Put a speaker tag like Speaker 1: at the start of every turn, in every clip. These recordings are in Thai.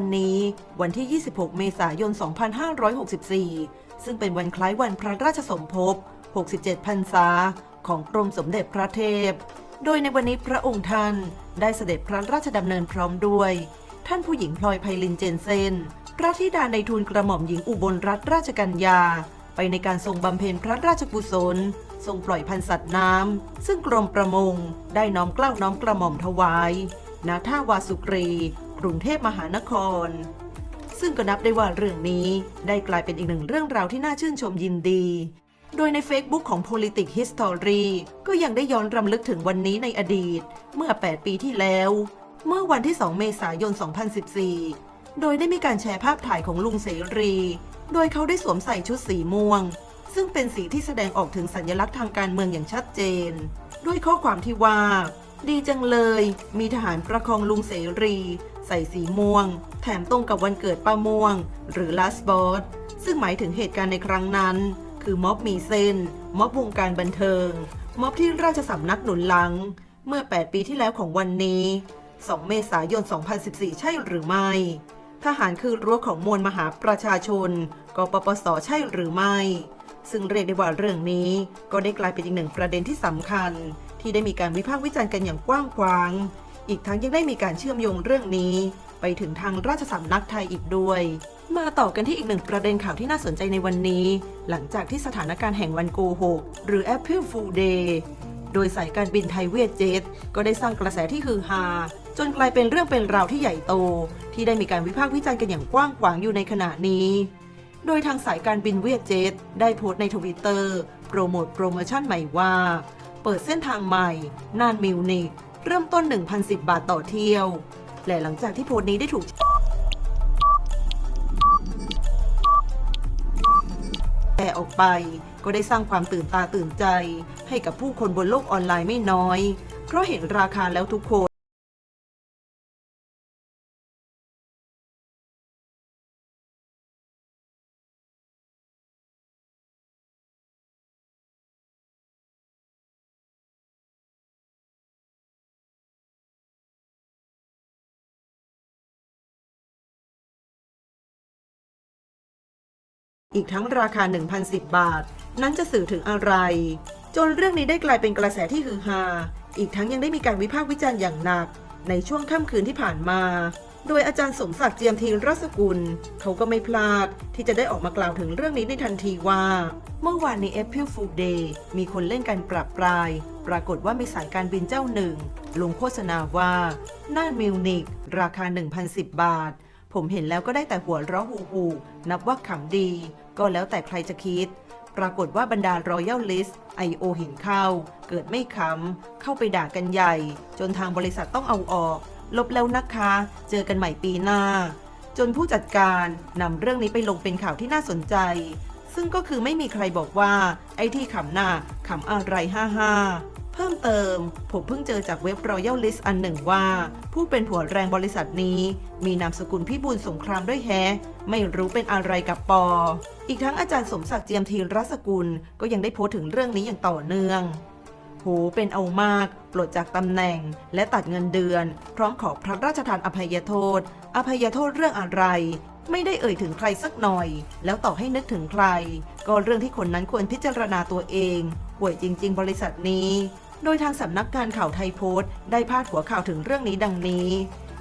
Speaker 1: วันนี้วันที่ 26 เมษายน 2564 ซึ่งเป็นวันคล้ายวันพระราชสมภพ 67 พรรษา ของกรมสมเด็จพระเทพ โดยในวันนี้พระองค์ท่านได้เสด็จพระราชดำเนินพร้อมด้วย ท่านผู้หญิงพลอยไพลินเจนเซน พระธิดาในทูลกระหม่อมหญิงอุบลรัตนราชกัญญา ไปในการทรงบำเพ็ญพระราชกุศล ทรงปล่อยพันธุ์สัตว์น้ำซึ่งกรมประมงได้น้อมเกล้าน้อมกระหม่อมถวายณท่าวาสุกรี กรุงเทพมหานคร ซึ่งก็นับได้ว่าเรื่องนี้ได้กลายเป็นอีกหนึ่งเรื่องราวที่น่าชื่นชมยินดี โดยใน Facebook ของ Politic History ก็ยังได้ย้อนรำลึกถึงวันนี้ในอดีต เมื่อ 8 ปีที่แล้ว เมื่อวันที่ 2 เมษายน 2014 โดยได้มีการแชร์ภาพถ่ายของลุงเสรี โดยเขาได้สวมใส่ชุดสีม่วง ซึ่งเป็นสีที่แสดงออกถึงสัญลักษณ์ทางการเมืองอย่างชัดเจน ด้วยข้อความที่ว่าดีจังเลย มีทหารประคองลุงเสรี ใส่สีม่วง แถมตรงกับวันเกิดป้าม่วง หรือลาสบอสซึ่งหมายถึงเหตุการณ์ในครั้งนั้น คือม็อบมีเส้น ม็อบวงการบันเทิง ม็อบที่ราชสำนักหนุนหลัง เมื่อ 8 ปีที่แล้วของวันนี้ 2 เมษายน 2014 ใช่หรือไม่ ทหารคือรั้วของมวลมหาประชาชนกปปสใช่หรือไม่ ซึ่งเรียกได้ว่าเรื่องนี้ก็ได้กลายเป็นอีกหนึ่งประเด็นที่สำคัญ ที่ได้มีการวิพากษ์วิจารณ์กันอย่างกว้างขวาง อีกทั้งยังได้มีการเชื่อมโยงเรื่องนี้ ไปถึงทางราชสำนักไทยอีกด้วย มาต่อกันที่อีกหนึ่งประเด็นข่าวที่น่าสนใจในวันนี้ หลังจากที่สถานการณ์แห่งวันโกหกหรือ April Fool Day โดยสายการบินไทยเวียดเจ็ตก็ได้สร้างกระแสที่ฮือฮาจนกลายเป็นเรื่องเป็นราวที่ใหญ่โต ที่ได้มีการวิพากษ์วิจารณ์กันอย่างกว้างขวางอยู่ในขณะนี้ โดยทางสายการบินเวียดเจ็ตได้โพสต์ในทวิตเตอร์โปรโมทโปรโมชั่นใหม่ว่า เปิดเส้นทางใหม่น่านมิวนิก เริ่มต้น 1,010 บาทต่อเที่ยว และหลังจากที่โพสต์นี้ได้ถูกแชร์ออกไป ก็ได้สร้างความตื่นตาตื่นใจ ให้กับผู้คนบนโลกออนไลน์ไม่น้อย เพราะเห็นราคาแล้วทุกคน อีกทั้งราคา 1,010 บาท นั้นจะสื่อถึงอะไร จนเรื่องนี้ได้กลายเป็นกระแสที่ฮือฮา อีกทั้งยังได้มีการวิพากษ์วิจารณ์อย่างหนัก ในช่วงค่ำคืนที่ผ่านมา โดยอาจารย์สมศักดิ์เจียมทีรัศกุล เขาก็ไม่พลาด ที่จะได้ออกมากล่าวถึงเรื่องนี้ในทันทีว่า เมื่อวานใน April Fool Day มีคนเล่นกันปรับปราย ปรากฏว่ามีสายการบินเจ้าหนึ่ง ลงโฆษณาว่าน่านมิวนิกราคา 1,010 บาท ผมเห็นแล้วก็ได้แต่หัวเราะหูหูนับว่าขำดี ก็แล้วแต่ใครจะคิด ปรากฏว่าบรรดารอยัลลิสไอโอเห็นเข้า เกิดไม่ขำเข้าไปด่ากันใหญ่ จนทางบริษัทต้องเอาออก ลบแล้วนะคะ เจอกันใหม่ปีหน้า จนผู้จัดการนำเรื่องนี้ไปลงเป็นข่าวที่น่าสนใจ ซึ่งก็คือไม่มีใครบอกว่า ไอ้ที่ขำหน้าขำอะไรห้าห้า พิ่มเติม ผมเพิ่งเจอจากเว็บ Royal List อันหนึ่งว่า ผู้เป็นหัวแรงบริษัทนี้ มีนามสกุลพี่บุญสงครามด้วยแฮไม่รู้เป็นอะไรกับปอ อีกทั้งอาจารย์สมศักดิ์เจียมทีรัศกุลก็ยังได้โพสต์ถึงเรื่องนี้อย่างต่อเนื่องโหเป็นเอามาก ปลดจากตำแหน่ง และตัดเงินเดือน พร้อมขอพระราชทานอภัยโทษ อภัยโทษเรื่องอะไร ไม่ได้เอ่ยถึงใครสักหน่อย แล้วต่อให้นึกถึงใคร ก็เรื่องที่คนนั้นควรพิจารณาตัวเองห่วยจริง ๆ บริษัทนี้ โดยทางสำนักงานข่าวไทยโพสต์ ได้พาดหัวข่าวถึงเรื่องนี้ดังนี้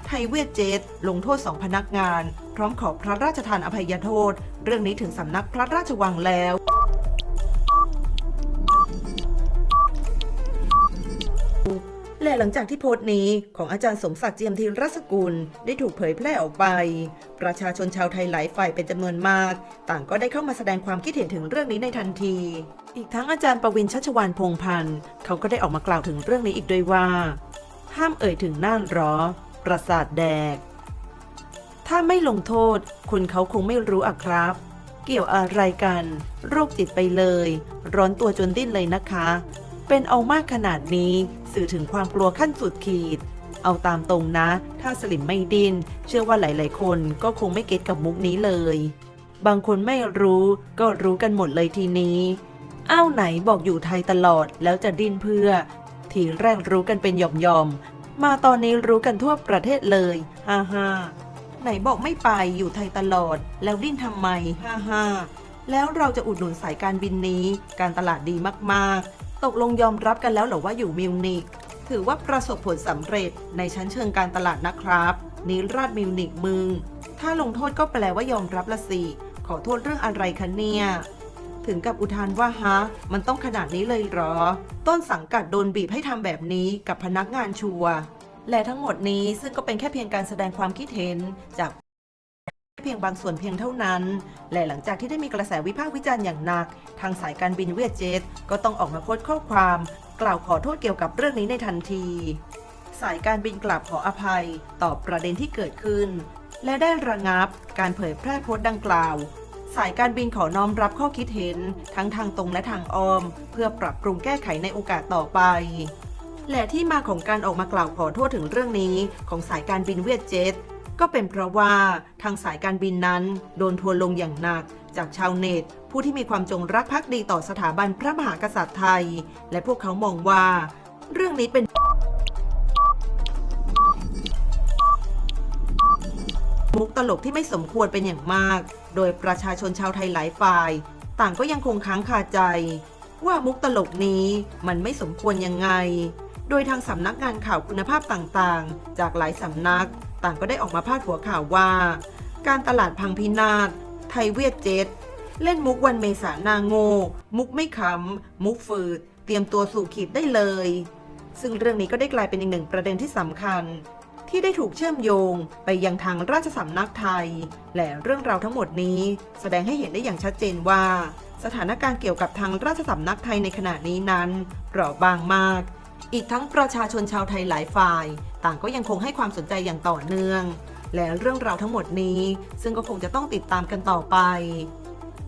Speaker 1: ไทยเวียดเจตลงโทษสองพนักงาน พร้อมขอพระราชทานอภัยโทษ เรื่องนี้ถึงสำนักพระราชวังแล้วและหลังจากที่โพสต์นี้ของอาจารย์สมศักดิ์เจียมทีรัศกุลได้ถูกเผยแพร่ออกไป ประชาชนชาวไทยหลายฝ่ายเป็นจำนวนมาก ต่างก็ได้เข้ามาแสดงความคิดเห็นถึงเรื่องนี้ในทันที อีกทั้งอาจารย์ประวินชัชวานพงพันธ์เขาก็ได้ออกมากล่าวถึงเรื่องนี้อีกด้วยว่า ห้ามเอ่ยถึงน่านหรอประสาทแดก ถ้าไม่ลงโทษคุณเขาคงไม่รู้อะครับ เกี่ยวอะไรกัน โรคจิตไปเลย ร้อนตัวจนดิ้นเลยนะคะ เป็นเอามากขนาดนี้ สื่อถึงความกลัวขั้นสุดขีด เอาตามตรงนะ ถ้าสลิมไม่ดิน้น เชื่อว่าหลาย ๆ คนก็คงไม่เก็ตกับมุกนี้เลย บางคนไม่รู้ก็รู้กันหมดเลยทีนี้ อ้าวไหนบอกอยู่ไทยตลอดแล้วจะดิ้นเพื่อ ทีแรกรู้กันเป็นหย่อมๆ มาตอนนี้รู้กันทั่วประเทศเลยฮ่าฮ่าไหนบอกไม่ไปอยู่ไทยตลอด แล้วดิ้นทำไมฮ่าฮ่าแล้วเราจะอุดหนุนสายการบินนี้ การตลาดดีมากๆ ตกลงยอมรับกันแล้วเหรอว่าอยู่มิวนิกถือว่าประสบผลสำเร็จในชั้นเชิงการตลาดนะครับนิราชมิวนิกมึง ถ้าลงโทษก็แปลว่ายอมรับละสิ ขอโทษเรื่องอะไรคะเนี่ย ถึงกับอุทานว่าฮะ มันต้องขนาดนี้เลยเหรอ ต้นสังกัดโดนบีบให้ทำแบบนี้กับพนักงานชัวและทั้งหมดนี้ซึ่งก็เป็นแค่เพียงการแสดงความคิดเห็นจากเพียงบางส่วนเพียงเท่านั้น และหลังจากที่ได้มีกระแสวิพากษ์วิจารณ์อย่างหนัก ทางสายการบินเวียดเจ็ตก็ต้องออกมาโพสต์ข้อความ กล่าวขอโทษเกี่ยวกับเรื่องนี้ในทันที สายการบินกล่าวขออภัยต่อประเด็นที่เกิดขึ้น และได้ระงับการเผยแพร่โพสต์ดังกล่าว สายการบินขอน้อมรับข้อคิดเห็น ทั้งทางตรงและทางอ้อม เพื่อปรับปรุงแก้ไขในโอกาสต่อไปและที่มาของการออกมากล่าวขอโทษถึงเรื่องนี้ของสายการบินเวียดเจ็ตก็เป็นเพราะว่าทางสายการบินนั้น โดนทัวลงอย่างหนัก จากชาวเน็ต ผู้ที่มีความจงรักภักดีต่อสถาบันพระมหากษัตริย์ไทย และพวกเขามองว่า เรื่องนี้เป็น มุกตลกที่ไม่สมควรเป็นอย่างมาก โดยประชาชนชาวไทยหลายฝ่าย ต่างก็ยังคงค้างคาใจ ว่ามุกตลกนี้มันไม่สมควรยังไง โดยทางสำนักงานข่าวคุณภาพต่างๆ จากหลายสำนัก ต่างก็ได้ออกมาพาดหัวข่าวว่า การตลาดพังพินาศไทยเวียดเจ็ตเล่นมุกวันเมษานาโงมุกไม่ขำมุกฝืด เตรียมตัวสู่ขีดได้เลย ซึ่งเรื่องนี้ก็ได้กลายเป็นอีกหนึ่งประเด็นที่สำคัญ ที่ได้ถูกเชื่อมโยงไปยังทางราชสำนักไทย และเรื่องราวทั้งหมดนี้ แสดงให้เห็นได้อย่างชัดเจนว่า สถานการณ์เกี่ยวกับทางราชสำนักไทยในขณะนี้นั้นเปราะบางมาก อีกทั้งประชาชนชาวไทยหลายฝ่าย ต่างก็ยังคงให้ความสนใจอย่างต่อเนื่อง และเรื่องราวทั้งหมดนี้ ซึ่งก็คงจะต้องติดตามกันต่อไป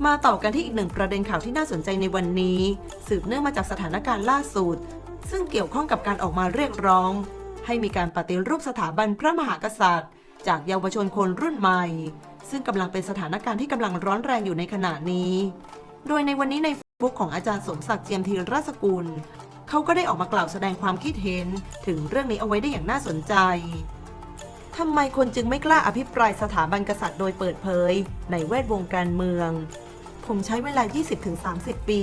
Speaker 1: มาต่อกันที่อีกหนึ่งประเด็นข่าวที่น่าสนใจในวันนี้ สืบเนื่องมาจากสถานการณ์ล่าสุด ซึ่งเกี่ยวข้องกับการออกมาเรียกร้อง ให้มีการปฏิรูปสถาบันพระมหากษัตริย์ จากเยาวชนคนรุ่นใหม่ ซึ่งกำลังเป็นสถานการณ์ที่กำลังร้อนแรงอยู่ในขณะนี้ โดยในวันนี้ใน Facebook ของอาจารย์สมศักดิ์เจียมธีรสกุล เขาก็ได้ออกมากล่าวแสดงความคิดเห็นถึงเรื่องนี้เอาไว้ได้อย่างน่าสนใจทำไมคนจึงไม่กล้าอภิปรายสถาบันกษัตริย์โดยเปิดเผย ในแวดวงการเมือง ผมใช้เวลา 20-30 ปี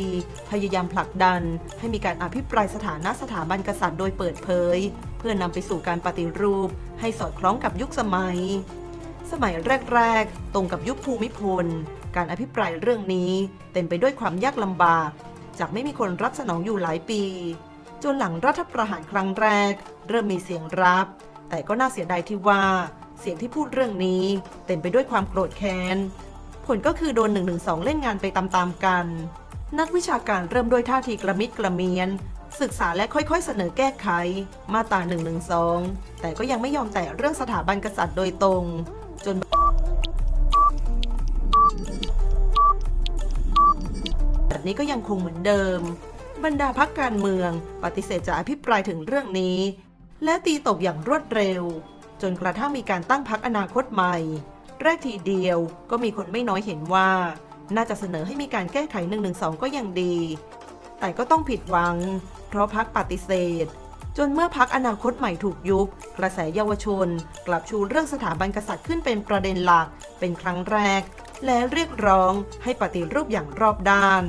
Speaker 1: พยายามผลักดัน ให้มีการอภิปรายสถานะสถาบันกษัตริย์โดยเปิดเผย เพื่อนำไปสู่การปฏิรูป ให้สอดคล้องกับยุคสมัย สมัยแรก ๆ ตรงกับยุคภูมิพล การอภิปรายเรื่องนี้ เต็มไปด้วยความยากลำบาก จากไม่มีคนรับสนองอยู่หลายปี จนหลังรัฐประหารครั้งแรก เริ่มมีเสียงรับ แต่ก็น่าเสียดายที่ว่า เสียงที่พูดเรื่องนี้ เต็มไปด้วยความโกรธแค้น ผลก็คือโดน 112 เล่นงานไปตามๆกัน นักวิชาการเริ่มด้วยท่าทีกระมิดกระเมียน ศึกษาและค่อยๆเสนอแก้ไข มาตรา 112 แต่ก็ยังไม่ยอมแตะเรื่องสถาบันกษัตริย์โดยตรง จนแบบนี้ก็ยังคงเหมือนเดิม บรรดาพักการเมือง ปฏิเสธจะอภิปรายถึงเรื่องนี้ และตีตกอย่างรวดเร็ว จนกระทั่งมีการตั้งพักอนาคตใหม่ แรกทีเดียวก็มีคนไม่น้อยเห็นว่า น่าจะเสนอให้มีการแก้ไข1นึก็ยังดี แต่ก็ต้องผิดหวัง เพราะพักปฏิเสธ จนเมื่อพักอนาคตใหม่ถูกยุบ กระแสเยาวชน กลับชูเรื่องสถาบันกษัตริย์ขึ้นเป็นประเด็นหลัก เป็นครั้งแรก และเรียกร้องให้ปฏิรูปอย่างรอบด้าน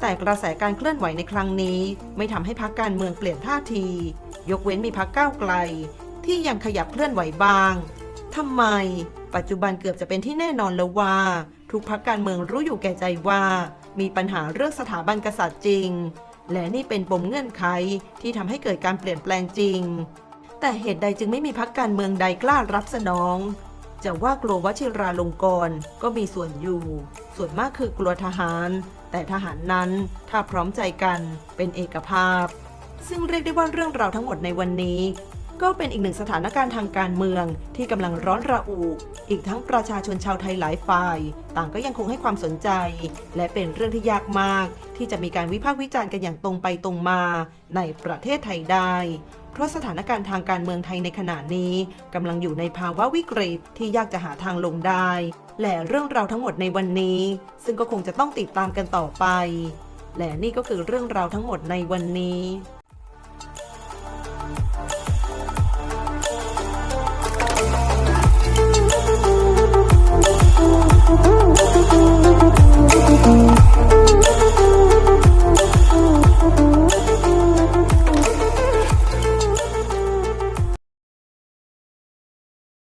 Speaker 1: แต่กระแสการเคลื่อนไหวในครั้งนี้ ไม่ทำให้พักการเมืองเปลี่ยนท่าที ยกเว้นมีพักก้าวไกล ที่ยังขยับเคลื่อนไหวบ้าง ทำไม ปัจจุบันเกือบจะเป็นที่แน่นอนแล้วว่า ทุกพักการเมืองรู้อยู่แก่ใจว่า มีปัญหาเรื่องสถาบันกษัตริย์จริง และนี่เป็นปมเงื่อนไขที่ทำให้เกิดการเปลี่ยนแปลงจริง แต่เหตุใดจึงไม่มีพักการเมืองใดกล้ารับสนอง จะว่ากลัววชิราลงกรณ์ก็มีส่วนอยู่ ส่วนมากคือกลัวทหาร แต่ทหารนั้นถ้าพร้อมใจกันเป็นเอกภาพซึ่งเรียกได้ว่าเรื่องราวทั้งหมดในวันนี้ ก็เป็นอีกหนึ่งสถานการณ์ทางการเมืองที่กำลังร้อนระอุ อีกทั้งประชาชนชาวไทยหลายฝ่าย ต่างก็ยังคงให้ความสนใจ และเป็นเรื่องที่ยากมาก ที่จะมีการวิพากษ์วิจารณ์กันอย่างตรงไปตรงมาในประเทศไทยได้ เพราะสถานการณ์ทางการเมืองไทยในขณะนี้กำลังอยู่ในภาวะวิกฤตที่ยากจะหาทางลงได้ และเรื่องราวทั้งหมดในวันนี้ ซึ่งก็คงจะต้องติดตามกันต่อไป และนี่ก็คือเรื่องราวทั้งหมดในวันนี้